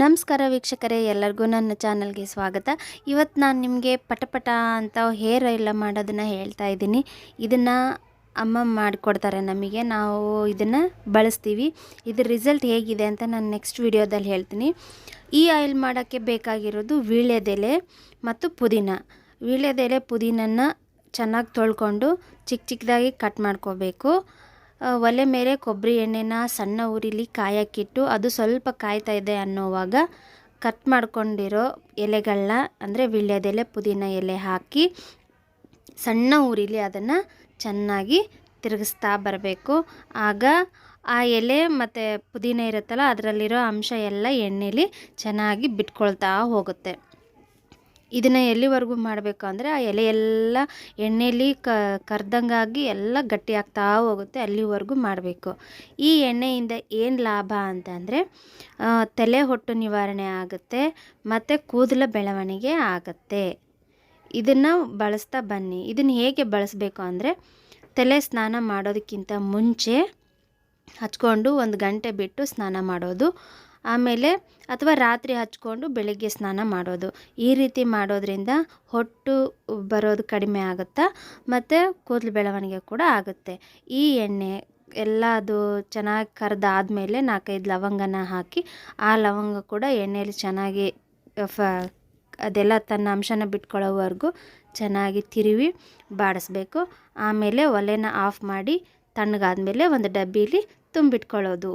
ನಮಸ್ಕಾರ ವೀಕ್ಷಕರೇ, ಎಲ್ಲರಿಗೂ ನನ್ನ ಚಾನಲ್ಗೆ ಸ್ವಾಗತ. ಇವತ್ತು ನಾನು ನಿಮಗೆ ಪಟಪಟ ಅಂತ ಹೇರ್ ಆಯಿಲ್ ಮಾಡೋದನ್ನು ಹೇಳ್ತಾ ಇದ್ದೀನಿ. ಇದನ್ನು ಅಮ್ಮ ಮಾಡಿಕೊಡ್ತಾರೆ ನಮಗೆ. ನಾವು ಇದನ್ನು ಬಳಸ್ತೀವಿ. ಇದ್ರ ರಿಸಲ್ಟ್ ಹೇಗಿದೆ ಅಂತ ನಾನು ನೆಕ್ಸ್ಟ್ ವಿಡಿಯೋದಲ್ಲಿ ಹೇಳ್ತೀನಿ. ಈ ಆಯಿಲ್ ಮಾಡೋಕ್ಕೆ ಬೇಕಾಗಿರೋದು ವೀಳ್ಯದೆಲೆ ಮತ್ತು ಪುದೀನ. ವೀಳ್ಯದೆಲೆ, ಪುದೀನನ್ನು ಚೆನ್ನಾಗಿ ತೊಳ್ಕೊಂಡು ಚಿಕ್ಕ ಚಿಕ್ಕದಾಗಿ ಕಟ್ ಮಾಡ್ಕೋಬೇಕು. ಒಲೆ ಮೇಲೆ ಕೊಬ್ಬರಿ ಎಣ್ಣೆನ ಸಣ್ಣ ಉರಿಲಿ ಕಾಯಕ್ಕಿಟ್ಟು ಅದು ಸ್ವಲ್ಪ ಕಾಯ್ತಾ ಇದೆ ಅನ್ನೋವಾಗ ಕಟ್ ಮಾಡ್ಕೊಂಡಿರೋ ಎಲೆಗಳನ್ನ ಅಂದರೆ ವಿಳ್ಯದೆಲೆ ಪುದೀನ ಎಲೆ ಹಾಕಿ ಸಣ್ಣ ಉರಿಲಿ ಅದನ್ನು ಚೆನ್ನಾಗಿ ತಿರುಗಿಸ್ತಾ ಬರಬೇಕು. ಆಗ ಆ ಎಲೆ ಮತ್ತು ಪುದೀನ ಇರುತ್ತಲ್ಲ, ಅದರಲ್ಲಿರೋ ಅಂಶ ಎಲ್ಲ ಎಣ್ಣೆಲಿ ಚೆನ್ನಾಗಿ ಬಿಟ್ಕೊಳ್ತಾ ಹೋಗುತ್ತೆ. ಇದನ್ನು ಎಲ್ಲಿವರೆಗೂ ಮಾಡಬೇಕು ಅಂದರೆ ಆ ಎಲೆ ಎಲ್ಲ ಕ, ಕರ್ದಂಗಾಗಿ ಎಲ್ಲ ಗಟ್ಟಿ ಆಗ್ತಾ ಹೋಗುತ್ತೆ ಅಲ್ಲಿವರೆಗೂ ಮಾಡಬೇಕು. ಈ ಎಣ್ಣೆಯಿಂದ ಏನು ಲಾಭ ಅಂತಂದರೆ ತಲೆ ಹೊಟ್ಟು ನಿವಾರಣೆ ಆಗುತ್ತೆ ಮತ್ತು ಕೂದಲ ಬೆಳವಣಿಗೆ ಆಗುತ್ತೆ. ಇದನ್ನು ಬಳಸ್ತಾ ಬನ್ನಿ. ಇದನ್ನು ಹೇಗೆ ಬಳಸಬೇಕು ಅಂದರೆ, ತಲೆ ಸ್ನಾನ ಮಾಡೋದಕ್ಕಿಂತ ಮುಂಚೆ ಹಚ್ಕೊಂಡು ಒಂದು ಗಂಟೆ ಬಿಟ್ಟು ಸ್ನಾನ ಮಾಡೋದು ಆಮೇಲೆ ಅಥವಾ ರಾತ್ರಿ ಹಚ್ಕೊಂಡು ಬೆಳಿಗ್ಗೆ ಸ್ನಾನ ಮಾಡೋದು. ಈ ರೀತಿ ಮಾಡೋದ್ರಿಂದ ಹೊಟ್ಟು ಬರೋದು ಕಡಿಮೆ ಆಗುತ್ತಾ, ಮತ್ತು ಕೂದಲು ಬೆಳವಣಿಗೆ ಕೂಡ ಆಗುತ್ತೆ. ಈ ಎಣ್ಣೆ ಎಲ್ಲ ಅದು ಚೆನ್ನಾಗಿ ಕರೆದಾದ್ಮೇಲೆ ನಾಲ್ಕೈದು ಲವಂಗನ ಹಾಕಿ, ಆ ಲವಂಗ ಕೂಡ ಎಣ್ಣೆಯಲ್ಲಿ ಚೆನ್ನಾಗಿ ಫ, ಅದೆಲ್ಲ ತನ್ನ ಅಂಶನ ಬಿಟ್ಕೊಳ್ಳೋವರೆಗೂ ಚೆನ್ನಾಗಿ ತಿರುವಿ ಬಾಡಿಸ್ಬೇಕು. ಆಮೇಲೆ ಒಲೆನ ಆಫ್ ಮಾಡಿ ತಣ್ಣಗಾದ್ಮೇಲೆ ಒಂದು ಡಬ್ಬೀಲಿ ತುಂಬಿಟ್ಕೊಳ್ಳೋದು.